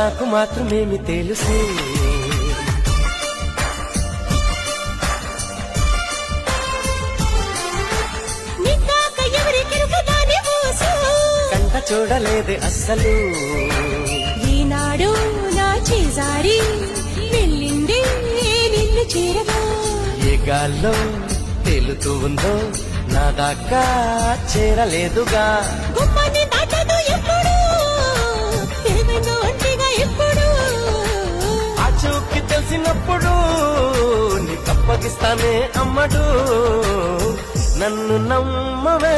నాకు మాత్రమేమి తెలుసు. కంట చూడలేదే అస్సలు. ఈనాడు నా చేజారి వెళ్ళిందే నిన్ను చేరగా. ఏ గాల్లో తేలుతూ ఉందో నా దాకా చేరలేదుగా. చేసినప్పుడు నీ నీకు అమ్మడు. నన్ను నమ్మవే